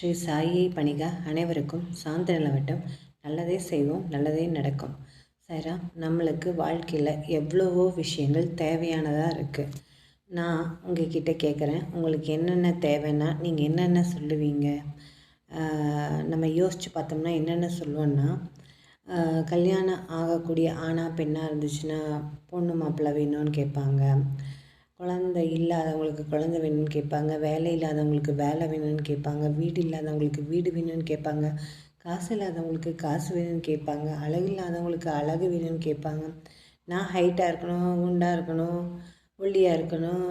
ஸ்ரீ சாயை பணிக அனைவருக்கும் சாந்த நிலவட்டம். நல்லதே செய்வோம் நல்லதே நடக்கும். சாயிராம் நம்மளுக்கு வாழ்க்கையில் எவ்வளவோ விஷயங்கள் தேவையானதாக இருக்குது நான் உங்ககிட்ட கேட்குறேன் உங்களுக்கு என்னென்ன தேவைன்னா நீங்கள் என்னென்ன சொல்லுவீங்க? நம்ம யோசித்து பார்த்தோம்னா என்னென்ன சொல்லுவோன்னா கல்யாணம் ஆகக்கூடிய ஆணா பெண்ணாக இருந்துச்சுன்னா பொண்ணு மாப்பிள்ளை வேணும்னு கேட்பாங்க. குழந்தை இல்லாதவங்களுக்கு குழந்த வேணும்னு கேட்பாங்க வேலை இல்லாதவங்களுக்கு வேலை வேணும்னு கேட்பாங்க வீடு இல்லாதவங்களுக்கு வீடு வேணும்னு கேட்பாங்க காசு இல்லாதவங்களுக்கு காசு வேணும்னு கேட்பாங்க அழகு இல்லாதவங்களுக்கு அழகு வேணும்னு கேட்பாங்க. நான் ஹைட்டாக இருக்கணும் குண்டாக இருக்கணும் ஒல்லியாக இருக்கணும்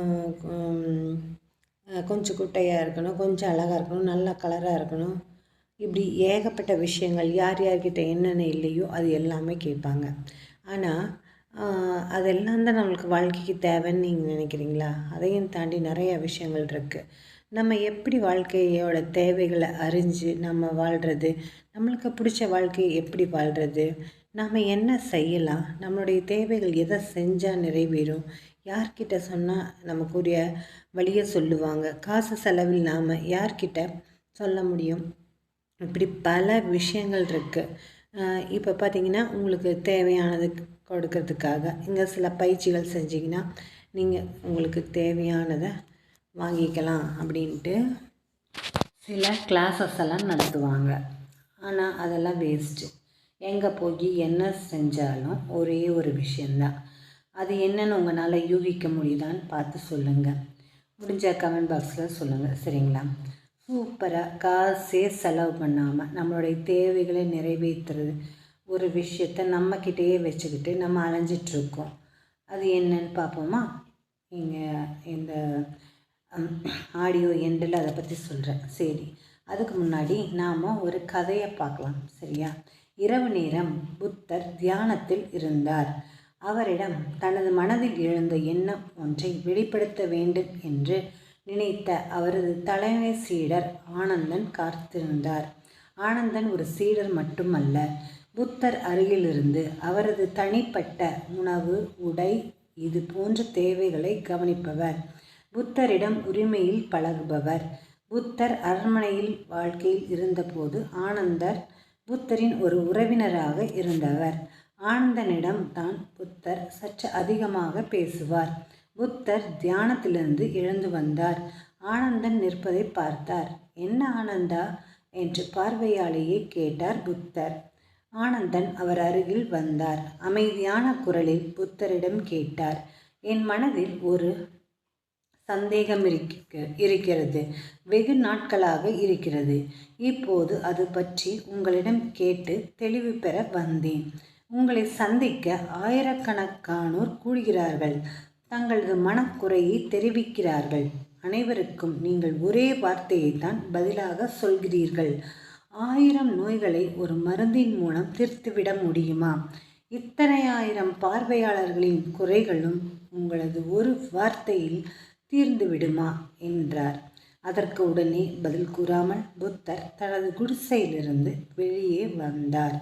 கொஞ்சம் குட்டையாக இருக்கணும் கொஞ்சம் அழகாக இருக்கணும் நல்ல கலராக இருக்கணும். இப்படி ஏகப்பட்ட விஷயங்கள் யார் யார்கிட்ட என்னென்ன இல்லையோ அது எல்லாமே கேட்பாங்க. ஆனால் அதெல்லாம் தான் நம்மளுக்கு வாழ்க்கைக்கு தேவைன்னு நீங்கள் நினைக்கிறீங்களா? அதையும் தாண்டி நிறைய விஷயங்கள் இருக்குது நம்ம எப்படி வாழ்க்கையோட தேவைகளை அறிஞ்சு நம்ம வாழ்கிறது நம்மளுக்கு பிடிச்ச வாழ்க்கையை எப்படி வாழ்கிறது நாம் என்ன செய்யலாம்? நம்மளுடைய தேவைகள் எதை செஞ்சால் நிறைவேறும்? யார்கிட்ட சொன்னால் நமக்குரிய வழியை சொல்லுவாங்க. காசு செலவில்லாமல் யார்கிட்ட சொல்ல முடியும்? இப்படி பல விஷயங்கள் இருக்குது இப்போ பார்த்திங்கன்னா உங்களுக்கு தேவையானது கொடுக்கறதுக்காக இங்கே சில பயிற்சிகள் செஞ்சிங்கன்னா நீங்கள் உங்களுக்கு தேவையானதை வாங்கிக்கலாம் அப்படின்ட்டு சில கிளாஸஸ் எல்லாம் நடத்துவாங்க. ஆனால் அதெல்லாம் வேஸ்ட்டு எங்கே போய் என்ன செஞ்சாலும் ஒரே ஒரு விஷயந்தான் அது என்னென்னு உங்களால் யூகிக்க முடியுதான்னு பார்த்து சொல்லுங்கள் முடிஞ்ச கமெண்ட் பாக்ஸில் சொல்லுங்கள் சரிங்களா? சூப்பராக காசே செலவு பண்ணாமல் நம்மளுடைய தேவைகளை நிறைவேற்றுறது ஒரு விஷயத்தை நம்மக்கிட்டேயே வச்சுக்கிட்டு நம்ம அலைஞ்சிட்ருக்கோம். அது என்னன்னு பார்ப்போமா? இங்கே இந்த ஆடியோ எண்டில் அதை பற்றி சொல்கிறேன் சரி அதுக்கு முன்னாடி நாம் ஒரு கதையை பார்க்கலாம் சரியா? இரவு நேரம் புத்தர் தியானத்தில் இருந்தார். அவரிடம் தனது மனதில் எழுந்த எண்ணம் ஒன்றை வெளிப்படுத்த வேண்டும் என்று நினைத்த அவரது தலைமை சீடர் ஆனந்தன் காத்திருந்தார். ஆனந்தன் ஒரு சீடர் மட்டுமல்ல புத்தர் அருகிலிருந்து அவரது தனிப்பட்ட உணவு உடை இது போன்ற தேவைகளை கவனிப்பவர். புத்தரிடம் உரிமையில் பழகுபவர். புத்தர் அரண்மனையில் வாழ்க்கையில் இருந்தபோது ஆனந்தர் புத்தரின் ஒரு உறவினராக இருந்தவர். ஆனந்தனிடம் தான் புத்தர் சற்று அதிகமாக பேசுவார். புத்தர் தியானத்திலிருந்து எழுந்து வந்தார். ஆனந்தன் நிற்பதை பார்த்தார். என்ன ஆனந்தா என்று பார்வையாலேயே கேட்டார் புத்தர். ஆனந்தன் அவர் அருகில் வந்தார். அமைதியான குரலில் புத்தரிடம் கேட்டார். என் மனதில் ஒரு சந்தேகம் இருக்கிறது. வெகு நாட்களாக இருக்கிறது. இப்போது அது பற்றி உங்களிடம் கேட்டு தெளிவு பெற வந்தேன். உங்களை சந்திக்க ஆயிரக்கணக்கானோர் கூடுகிறார்கள். தங்களது மனக்குறையை தெரிவிக்கிறார்கள். அனைவருக்கும் நீங்கள் ஒரே வார்த்தையை தான் பதிலாக சொல்கிறீர்கள். ஆயிரம் நோய்களை ஒரு மருந்தின் மூலம் தீர்த்துவிட முடியுமா? இத்தனை ஆயிரம் பார்வையாளர்களின் குறைகளும் உங்களது ஒரு வார்த்தையில் தீர்ந்து விடுமா என்றார். அதற்கு உடனே பதில் கூறாமல் புத்தர் தனது குடிசையிலிருந்து வெளியே வந்தார்.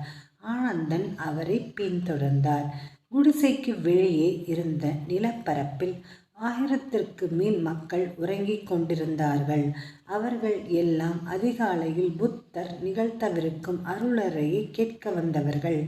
ஆனந்தன் அவரை பின்தொடர்ந்தார். குடிசைக்கு வெளியே இருந்த நிலப்பரப்பில் ஆயிரத்திற்கு மேல் மக்கள் உறங்கிக் கொண்டிருந்தார்கள். அவர்கள் எல்லாம் அதிகாலையில் புத்தர் நிகழ்த்தவிருக்கும் அருளறையை கேட்க வந்தவர்கள்.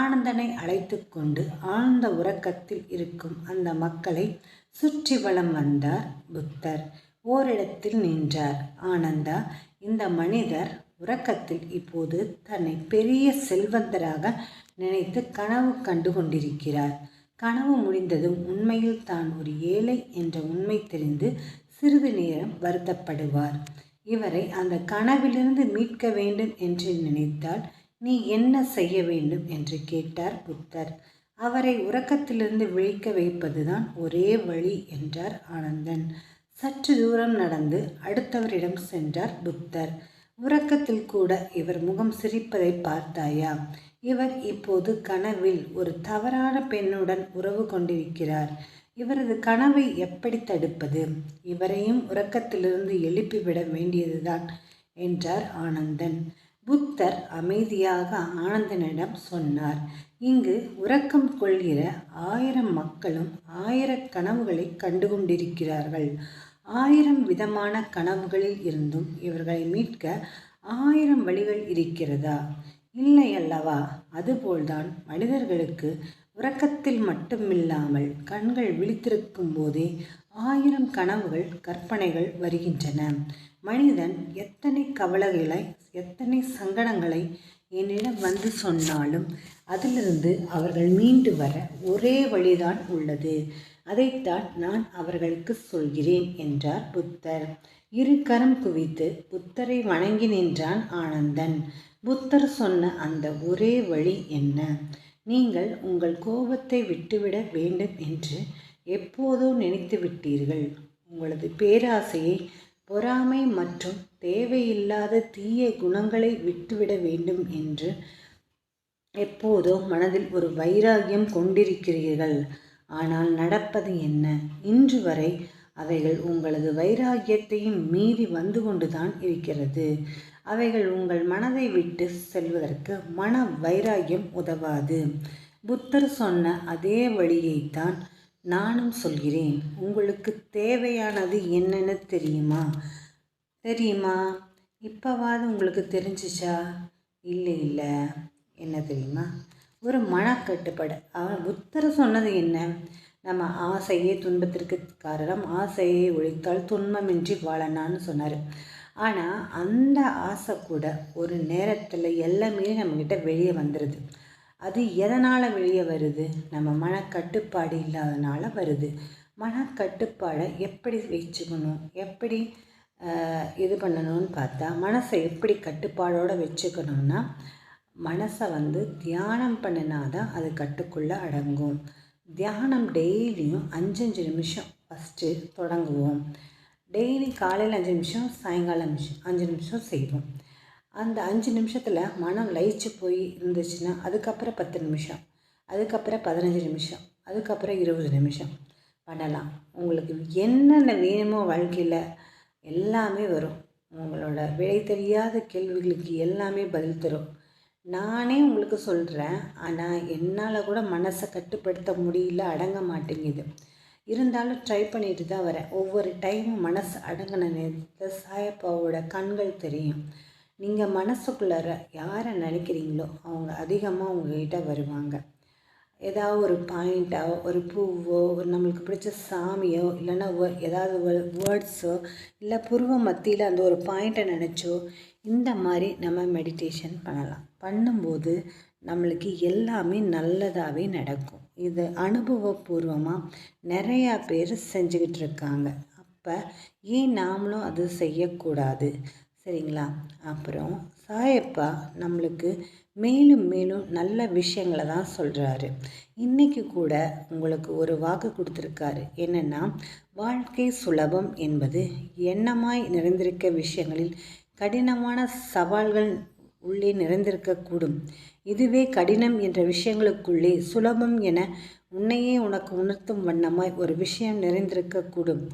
ஆனந்தனை அழைத்து கொண்டு ஆழ்ந்த உறக்கத்தில் இருக்கும் அந்த மக்களை சுற்றி வளம் வந்தார் புத்தர். ஓரிடத்தில் நின்றார். ஆனந்தா இந்த மனிதர் உறக்கத்தில் இப்போது தன்னை பெரிய செல்வந்தராக நினைத்து கனவு கண்டு கொண்டிருக்கிறார் கனவு முடிந்ததும் உண்மையில் தான் ஒரு ஏழை என்ற உண்மை தெரிந்து சிறிது நேரம் வருத்தப்படுவார். இவரை அந்த கனவிலிருந்து மீட்க வேண்டும் என்று நினைத்தால் நீ என்ன செய்ய வேண்டும்? என்று கேட்டார் புத்தர். அவரை உறக்கத்திலிருந்து விழிக்க வைப்பதுதான் ஒரே வழி என்றார் ஆனந்தன். சற்று தூரம் நடந்து அடுத்தவரிடம் சென்றார் புத்தர். உறக்கத்தில் கூட இவர் முகம் சிரிப்பதை பார்த்தாயா? இவர் இப்போது கனவில் ஒரு தவறான பெண்ணுடன் உறவு கொண்டிருக்கிறார். இவரது கனவை எப்படி தடுப்பது? இவரையும் உறக்கத்திலிருந்து எழுப்பிவிட வேண்டியதுதான் என்றார் ஆனந்தன். புத்தர் அமைதியாக ஆனந்தனிடம் சொன்னார் இங்கு உறக்கம் கொள்கிற ஆயிரம் மக்களும் ஆயிர கனவுகளை கண்டு கொண்டிருக்கிறார்கள் ஆயிரம் விதமான கனவுகளில் இருந்தும் இவர்களை மீட்க ஆயிரம் வழிகள் இருக்கிறதா? இல்லை அல்லவா அதுபோல்தான் மனிதர்களுக்கு உறக்கத்தில் மட்டுமில்லாமல் கண்கள் விழித்திருக்கும் போதே ஆயிரம் கனவுகள் கற்பனைகள் வருகின்றன. மனிதன் எத்தனை கவலைகளை எத்தனை சங்கடங்களை என்னிடம் வந்து சொன்னாலும் அதிலிருந்து அவர்கள் மீண்டு வர ஒரே வழிதான் உள்ளது. அதைத்தான் நான் அவர்களுக்கு சொல்கிறேன் என்றார் புத்தர். இரு கரம் குவித்து புத்தரை வணங்கி நின்றான் ஆனந்தன். புத்தர் சொன்ன அந்த ஒரே வழி என்ன? நீங்கள் உங்கள் கோபத்தை விட்டுவிட வேண்டும் என்று எப்போதோ நினைத்து விட்டீர்கள். உங்களது பேராசையை பொறாமை மற்றும் தேவையில்லாத தீய குணங்களை விட்டுவிட வேண்டும் என்று எப்போதோ மனதில் ஒரு வைராகியம் கொண்டிருக்கிறீர்கள். ஆனால் நடப்பது என்ன? இன்று வரை அவைகள் உங்களது வைராகியத்தையும் மீறி வந்து கொண்டுதான் இருக்கிறது. அவைகள் உங்கள் மனதை விட்டு செல்வதற்கு மன வைராகியம் உதவாது. புத்தர் சொன்ன அதே வழியைத்தான் நானும் சொல்கிறேன். உங்களுக்கு தேவையானது என்னென்னு தெரியுமா? தெரியுமா? இப்போவாது உங்களுக்கு தெரிஞ்சிச்சா? இல்லை இல்லை. என்ன தெரியுமா? ஒரு மனக்கட்டுப்பாடு. அவன் புத்தர் சொன்னது என்ன? நம்ம ஆசையே துன்பத்திற்கு காரணம் ஆசையை ஒழித்தால் துன்பமின்றி வாழனான்னு சொன்னார். ஆனால் அந்த ஆசை கூட ஒரு நேரத்தில் எல்லாமே நம்மக்கிட்ட வெளியே வந்துடுது அது எதனால் வெளியே வருது? நம்ம மனக்கட்டுப்பாடு இல்லாதனால வருது. மனக்கட்டுப்பாடை எப்படி வச்சுக்கணும்? எப்படி இது பண்ணணும்னு பார்த்தா மனசை எப்படி கட்டுப்பாடோடு வச்சுக்கணும்னா மனசை வந்து தியானம் பண்ணினா தான் அது கட்டுக்குள்ளே அடங்கும். தியானம் டெய்லியும் அஞ்சஞ்சு நிமிஷம் ஃபஸ்ட்டு தொடங்குவோம். டெய்லி காலையில் அஞ்சு நிமிஷம் சாயங்காலம் நிமிஷம் அஞ்சு நிமிஷம் செய்வோம். அந்த அஞ்சு நிமிஷத்தில் மனம் லயிச்சு போய் இருந்துச்சுன்னா அதுக்கப்புறம் பத்து நிமிஷம் அதுக்கப்புறம் பதினஞ்சு நிமிஷம் அதுக்கப்புறம் இருபது நிமிஷம் பண்ணலாம். உங்களுக்கு என்னென்ன வேணுமோ வாழ்க்கையில் எல்லாமே வரும். உங்களோட விடை தெரியாத கேள்விகளுக்கு எல்லாமே பதில் தரும். நானே உங்களுக்கு சொல்கிறேன் ஆனால் என்னால் கூட மனசை கட்டுப்படுத்த முடியல அடங்க மாட்டேங்குது. இருந்தாலும் ட்ரை பண்ணிட்டு தான் வரேன். ஒவ்வொரு டைமும் மனசு அடங்கின நேரத்தில் சாயப்பாவோட கண்கள் தெரியும். நீங்கள் மனசுக்குள்ளார யாரை நினைக்கிறீங்களோ அவங்க அதிகமாக உங்ககிட்ட வருவாங்க. ஏதாவது ஒரு பாயிண்ட்டோ ஒரு பூவோ ஒரு நம்மளுக்கு பிடிச்ச சாமியோ இல்லைன்னா ஏதாவது வேர்ட்ஸோ இல்லை புருவ மத்தியில் அந்த ஒரு பாயிண்ட்டை நினச்சோ இந்த மாதிரி நம்ம மெடிடேஷன் பண்ணலாம். பண்ணும்போது நம்மளுக்கு எல்லாமே நல்லதாகவே நடக்கும். இது அனுபவபூர்வமாக நிறையா பேர் செஞ்சுக்கிட்டு இருக்காங்க. அப்போ ஏன் நாமளும் அது செய்யக்கூடாது? சரிங்களா? அப்புறம் சாயப்பா நம்மளுக்கு மேலும் மேலும் நல்ல விஷயங்களை தான் சொல்கிறாரு இன்றைக்கி கூட உங்களுக்கு ஒரு வாக்கு கொடுத்துருக்காரு. என்னென்னா வாழ்க்கை சுலபம் என்பது எண்ணமாய் நிறைந்திருக்க விஷயங்களில் கடினமான சவால்கள் உள்ளே நிறைந்திருக்கக்கூடும். இதுவே கடினம் என்ற விஷயங்களுக்குள்ளே சுலபம் என உன்னையே உனக்கு உணர்த்தும் வண்ணமாய் ஒரு விஷயம் நிறைந்திருக்கக்கூடும்.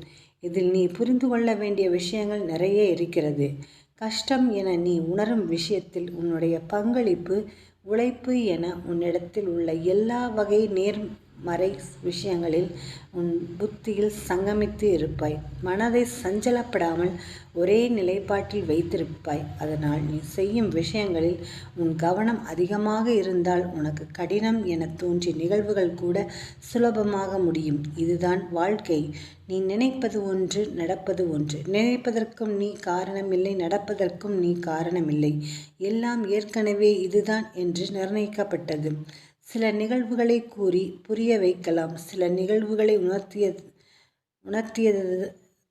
இதில் நீ புரிந்து கொள்ள வேண்டிய விஷயங்கள் நிறைய இருக்கிறது. கஷ்டம் என நீ உணரும் விஷயத்தில் உன்னுடைய பங்களிப்பு உழைப்பு என உன்னிடத்தில் உள்ள எல்லா வகை நேர் மறை விஷயங்களில் உன் புத்தியில் சங்கமித்து இருப்பாய். மனதை சஞ்சலப்படாமல் ஒரே நிலைப்பாட்டில் வைத்திருப்பாய். அதனால் நீ செய்யும் விஷயங்களில் உன் கவனம் அதிகமாக இருந்தால் உனக்கு கடினம் என தோன்றிய நிகழ்வுகள் கூட சுலபமாக முடியும். இதுதான் வாழ்க்கை. நீ நினைப்பது ஒன்று நடப்பது ஒன்று. நினைப்பதற்கும் நீ காரணமில்லை நடப்பதற்கும் நீ காரணமில்லை. எல்லாம் ஏற்கனவே இதுதான் என்று நிர்ணயிக்கப்பட்டது. சில நிகழ்வுகளை கூறி புரிய வைக்கலாம். சில நிகழ்வுகளை உணர்த்தியது உணர்த்தியது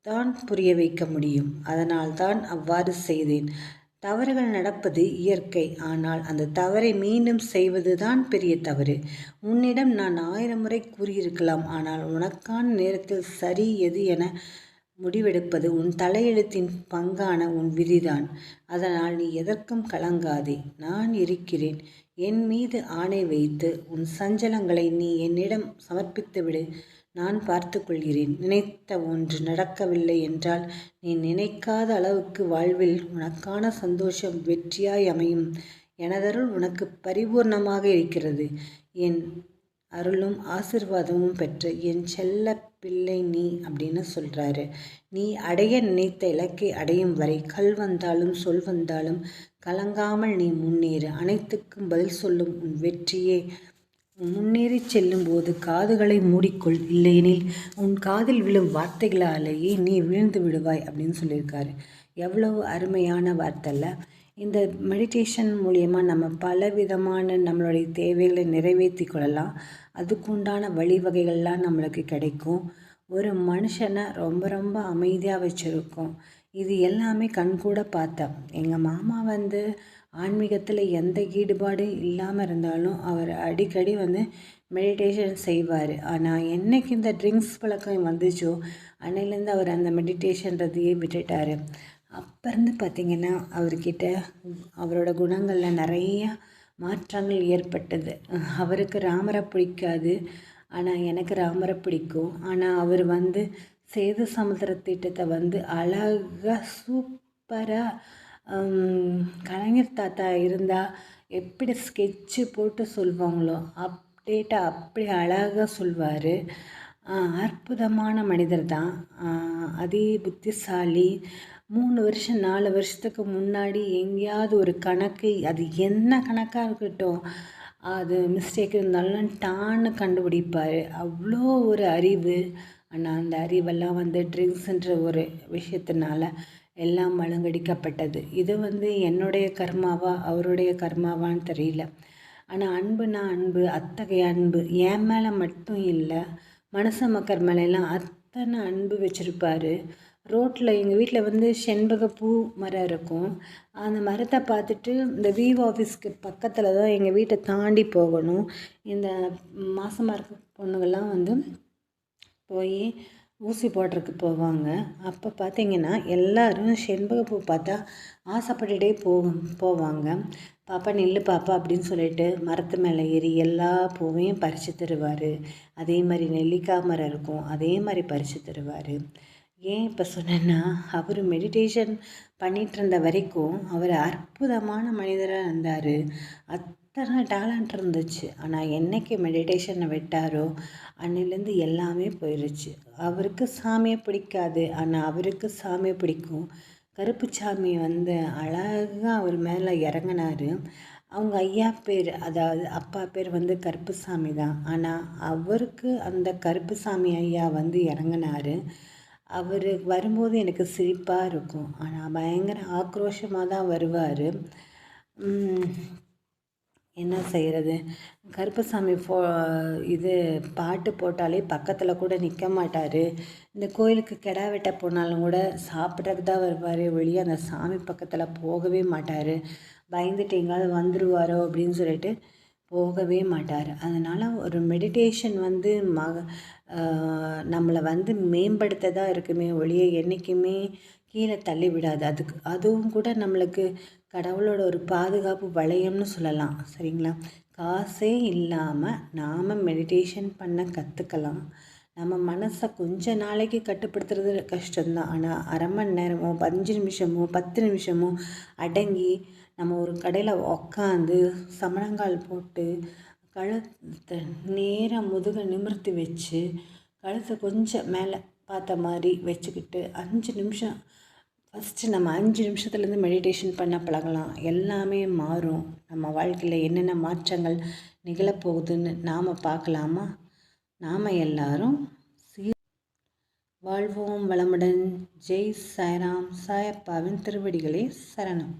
தான் புரிய வைக்க முடியும். அதனால் தான் அவ்வாறு செய்தேன். தவறுகள் நடப்பது இயற்கை. ஆனால் அந்த தவறை மீண்டும் செய்வது தான் பெரிய தவறு. உன்னிடம் நான் ஆயிரம் முறை கூறியிருக்கலாம். ஆனால் உனக்கான நேரத்தில் சரி எது என முடிவெடுப்பது உன் தலையெழுத்தின் பங்கான உன் விதிதான். அதனால் நீ எதற்கும் கலங்காதே. நான் இருக்கிறேன். என் மீது ஆணை வைத்து உன் சஞ்சலங்களை நீ என்னிடம் சமர்ப்பித்துவிடு. நான் பார்த்து கொள்கிறேன். நினைத்த ஒன்று நடக்கவில்லை என்றால் நீ நினைக்காத அளவுக்கு வாழ்வில் உனக்கான சந்தோஷம் வெற்றியாய் அமையும். எனதருள் உனக்கு பரிபூர்ணமாக இருக்கிறது. என் அருளும் ஆசிர்வாதமும் பெற்ற என் செல்ல பிள்ளை நீ அப்படின்னு சொல்கிறாரு நீ அடைய நினைத்த இலக்கை அடையும் வரை கல் வந்தாலும் சொல் வந்தாலும் கலங்காமல் நீ முன்னேறு. அனைத்துக்கும் பதில் சொல்லும் உன் வெற்றியே. முன்னேறி செல்லும் போது காதுகளை மூடிக்கொள். இல்லையெனில் உன் காதில் விழும் வார்த்தைகளாலேயே நீ வீழ்ந்து விடுவாய் அப்படின்னு சொல்லியிருக்காரு. எவ்வளவு அருமையான வார்த்தை இந்த மெடிடேஷன் மூலியமாக நம்ம பல விதமான நம்மளுடைய தேவைகளை நிறைவேற்றி கொள்ளலாம். அதுக்குண்டான வழிவகைகள்லாம் நம்மளுக்கு கிடைக்கும். ஒரு மனுஷனை ரொம்ப ரொம்ப அமைதியாக வச்சுருக்கோம். இது எல்லாமே கண்கூட பார்த்தேன் எங்கள் மாமா வந்து ஆன்மீகத்தில் எந்த ஈடுபாடும் இல்லாமல் இருந்தாலும் அவர் அடிக்கடி வந்து மெடிடேஷன் செய்வார். ஆனால் என்னைக்கு இந்த ட்ரிங்க்ஸ் பழக்கம் வந்துச்சோ அன்னையிலேருந்து அவர் அந்த மெடிடேஷன்றதையே விட்டுட்டார். அப்போ இருந்து பார்த்திங்கன்னா அவர்கிட்ட அவரோட குணங்களில் நிறையா மாற்றங்கள் ஏற்பட்டது. அவருக்கு ராமரை பிடிக்காது. ஆனால் எனக்கு ராமரை பிடிக்கும். ஆனால் அவர் வந்து சேது சமுத்திர திட்டத்தை வந்து அழகாக சூப்பராக கலைஞர் தாத்தா இருந்தால் எப்படி ஸ்கெட்சு போட்டு சொல்லுவாங்களோ அப்டேட்டாக அப்படி அழகாக சொல்வார். அற்புதமான மனிதர் தான் அதே புத்திசாலி. மூணு வருஷம் நாலு வருஷத்துக்கு முன்னாடி எங்கேயாவது ஒரு கணக்கு அது என்ன கணக்காக இருக்கட்டும் அது மிஸ்டேக் இருந்தாலும் டான்னு கண்டுபிடிப்பார். அவ்வளோ ஒரு அறிவு. ஆனால் அந்த அறிவெல்லாம் வந்து ட்ரிங்க்ஸுன்ற ஒரு விஷயத்தினால எல்லாம் மழுங்கடிக்கப்பட்டது இது வந்து என்னுடைய கர்மாவா அவருடைய கர்மாவான்னு தெரியல. ஆனால் அன்புனா அன்பு அத்தகைய அன்பு என் மேலே மட்டும் இல்லை மனச மக்கர் மேலெல்லாம் அத்தனை அன்பு வச்சுருப்பார். ரோட்டில் எங்கள் வீட்டில் வந்து செண்பக பூ மரம் இருக்கும். அந்த மரத்தை பார்த்துட்டு இந்த விவோ ஆஃபீஸ்க்கு பக்கத்தில் தான் எங்கள் வீட்டை தாண்டி போகணும். இந்த மாதமாக இருக்க பொண்ணுங்கள்லாம் வந்து போய் ஊசி போடுறதுக்கு போவாங்க. அப்போ பார்த்தீங்கன்னா எல்லோரும் பூ பார்த்தா ஆசைப்பட்டுட்டே போகும் போவாங்க. பாப்பா நில்லு பாப்பா அப்படின்னு சொல்லிட்டு மரத்து மேலே ஏறி எல்லா பூவையும் பறித்து தருவார். அதே மாதிரி நெல்லிக்காய் மரம் இருக்கும் அதே மாதிரி பறித்து தருவார். ஏன் இப்போ சொன்னேன்னா அவர் மெடிடேஷன் பண்ணிகிட்டு இருந்த வரைக்கும் அவர் அற்புதமான மனிதராக இருந்தார். அத்தனை டேலண்ட் இருந்துச்சு. ஆனால் என்றைக்கு மெடிடேஷனை விட்டாரோ அன்னிலேருந்து எல்லாமே போயிடுச்சு அவருக்கு சாமியை பிடிக்காது. ஆனால் அவருக்கு சாமியை பிடிக்கும். கருப்பு சாமி வந்து அழகாக அவர் மேலே இறங்கினார். அவங்க ஐயா பேர் அதாவது அப்பா பேர் வந்து கருப்புசாமி தான். ஆனால் அவருக்கு அந்த கருப்புசாமி ஐயா வந்து இறங்கினார். அவர் வரும்போது எனக்கு சிரிப்பாக இருக்கும். ஆனால் பயங்கர ஆக்ரோஷமாக தான் வருவார். என்ன செய்கிறது கருப்பசாமி ஃபோ இது பாட்டு போட்டாலே பக்கத்தில் கூட நிற்க மாட்டார். இந்த கோயிலுக்கு கெடா வெட்ட போனாலும் கூட சாப்பிட்றதுக்கு தான் வருவார். வெளியே அந்த சாமி பக்கத்தில் போகவே மாட்டார். பயந்துட்டு எங்கேயாவது வந்துடுவாரோ அப்படின்னு சொல்லிட்டு போகவே மாட்டார். அதனால் ஒரு மெடிடேஷன் வந்து மக நம்மளை வந்து மேம்படுத்த தான் இருக்குமே ஒழிய என்றைக்குமே கீழே தள்ளி விடாது. அதுக்கு அதுவும் கூட நம்மளுக்கு கடவுளோட ஒரு பாதுகாப்பு வளையம்னு சொல்லலாம். சரிங்களா? காசே இல்லாமல் நாம் மெடிடேஷன் பண்ண கற்றுக்கலாம் நம்ம மனசை கொஞ்ச நாளைக்கு கட்டுப்படுத்துறது கஷ்டம்தான். ஆனால் அரை மணி நேரமோ அஞ்சு நிமிஷமோ பத்து நிமிஷமோ அடங்கி நம்ம ஒரு கடையில் உக்காந்து சமணங்கால் போட்டு கழுத்தை நேராக முதுகை நிமிர்த்தி வச்சு கழுத்தை கொஞ்சம் மேலே பார்த்த மாதிரி வச்சுக்கிட்டு அஞ்சு நிமிஷம் ஃபஸ்ட்டு நம்ம அஞ்சு நிமிஷத்துலேருந்து மெடிடேஷன் பண்ண பழகலாம். எல்லாமே மாறும். நம்ம வாழ்க்கையில் என்னென்ன மாற்றங்கள் நிகழப்போகுதுன்னு நாம் பார்க்கலாமா? நாம் எல்லாரும் சீ வாழ்வோம் வளமுடன். ஜெய் சாய்ராம் சாயப்பாவின் திருவடிகளே சரணம்.